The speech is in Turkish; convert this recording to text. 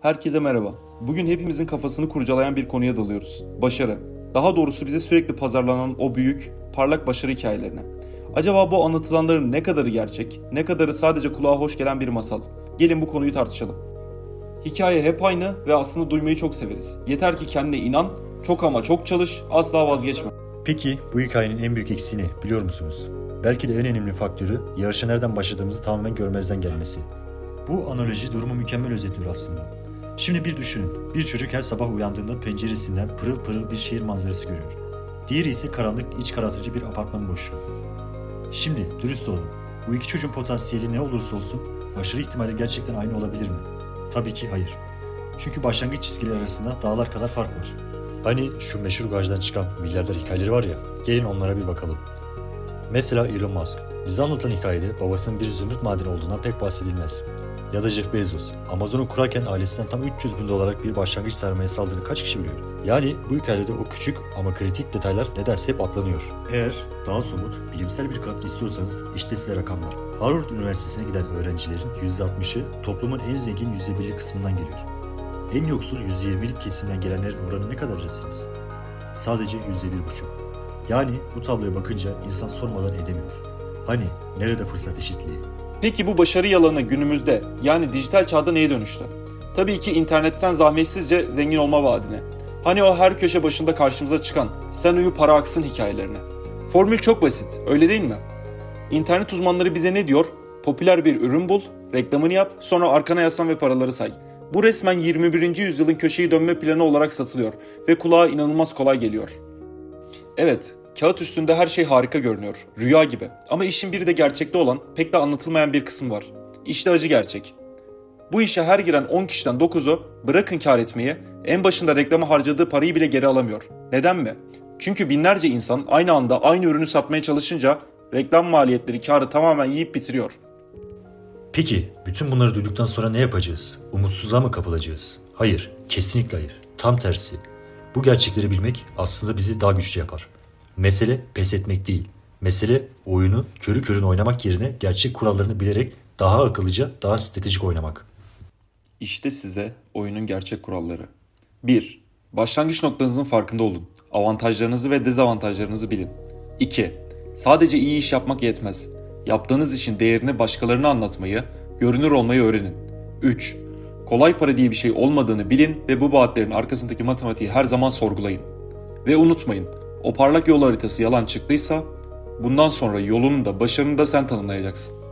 Herkese merhaba. Bugün hepimizin kafasını kurcalayan bir konuya dalıyoruz. Başarı. Daha doğrusu bize sürekli pazarlanan o büyük, parlak başarı hikayelerine. Acaba bu anlatılanların ne kadarı gerçek, ne kadarı sadece kulağa hoş gelen bir masal? Gelin bu konuyu tartışalım. Hikaye hep aynı ve aslında duymayı çok severiz. Yeter ki kendine inan, çok ama çok çalış, asla vazgeçme. Peki bu hikayenin en büyük eksiği ne biliyor musunuz? Belki de en önemli faktörü yarışa nereden başladığımızı tamamen görmezden gelmesi. Bu analoji durumu mükemmel özetliyor aslında. Şimdi bir düşünün. Bir çocuk her sabah uyandığında penceresinden pırıl pırıl bir şehir manzarası görüyor. Diğeri ise karanlık, iç karartıcı bir apartman boşluğu. Şimdi dürüst olalım. Bu iki çocuğun potansiyeli ne olursa olsun başarı ihtimali gerçekten aynı olabilir mi? Tabii ki hayır. Çünkü başlangıç çizgileri arasında dağlar kadar fark var. Hani şu meşhur gajdan çıkan milyarder hikayeleri var ya, gelin onlara bir bakalım. Mesela Elon Musk. Bize anlatan hikayede babasının bir zümrüt madeni olduğundan pek bahsedilmez. Ya da Jeff Bezos. Amazon'u kurarken ailesinden tam 300 bin dolarlık bir başlangıç sermayesi aldığını kaç kişi biliyor? Yani bu hikayede o küçük ama kritik detaylar nedense hep atlanıyor. Eğer daha somut, bilimsel bir kanıt istiyorsanız işte size rakamlar. Harvard Üniversitesi'ne giden öğrencilerin %60'ı toplumun en zengin %1'lik kısmından geliyor. En yoksul %20'lik kesimden gelenlerin oranı ne kadar dersiniz? Sadece %1,5. Yani bu tabloya bakınca insan sormadan edemiyor. Hani nerede fırsat eşitliği? Peki bu başarı yalanı günümüzde yani dijital çağda neye dönüştü? Tabii ki internetten zahmetsizce zengin olma vaadine. Hani o her köşe başında karşımıza çıkan sen uyu para aksın hikayelerine. Formül çok basit öyle değil mi? İnternet uzmanları bize ne diyor? Popüler bir ürün bul, reklamını yap, sonra arkana yaslan ve paraları say. Bu resmen 21. yüzyılın köşeyi dönme planı olarak satılıyor ve kulağa inanılmaz kolay geliyor. Evet, kağıt üstünde her şey harika görünüyor, rüya gibi. Ama işin bir de gerçekte olan, pek de anlatılmayan bir kısım var. İşte acı gerçek. Bu işe her giren 10 kişiden 9'u bırakın kar etmeyi, en başında reklama harcadığı parayı bile geri alamıyor. Neden mi? Çünkü binlerce insan aynı anda aynı ürünü satmaya çalışınca reklam maliyetleri karı tamamen yiyip bitiriyor. Peki bütün bunları duyduktan sonra ne yapacağız? Umutsuzluğa mı kapılacağız? Hayır, kesinlikle hayır. Tam tersi. Bu gerçekleri bilmek aslında bizi daha güçlü yapar. Mesele pes etmek değil. Mesele oyunu körü körüne oynamak yerine gerçek kurallarını bilerek daha akıllıca, daha stratejik oynamak. İşte size oyunun gerçek kuralları. 1. Başlangıç noktanızın farkında olun. Avantajlarınızı ve dezavantajlarınızı bilin. 2. Sadece iyi iş yapmak yetmez. Yaptığınız işin değerini başkalarına anlatmayı, görünür olmayı öğrenin. 3. Kolay para diye bir şey olmadığını bilin ve bu vaatlerin arkasındaki matematiği her zaman sorgulayın. Ve unutmayın, o parlak yol haritası yalan çıktıysa bundan sonra yolunu da başarını da sen tanımlayacaksın.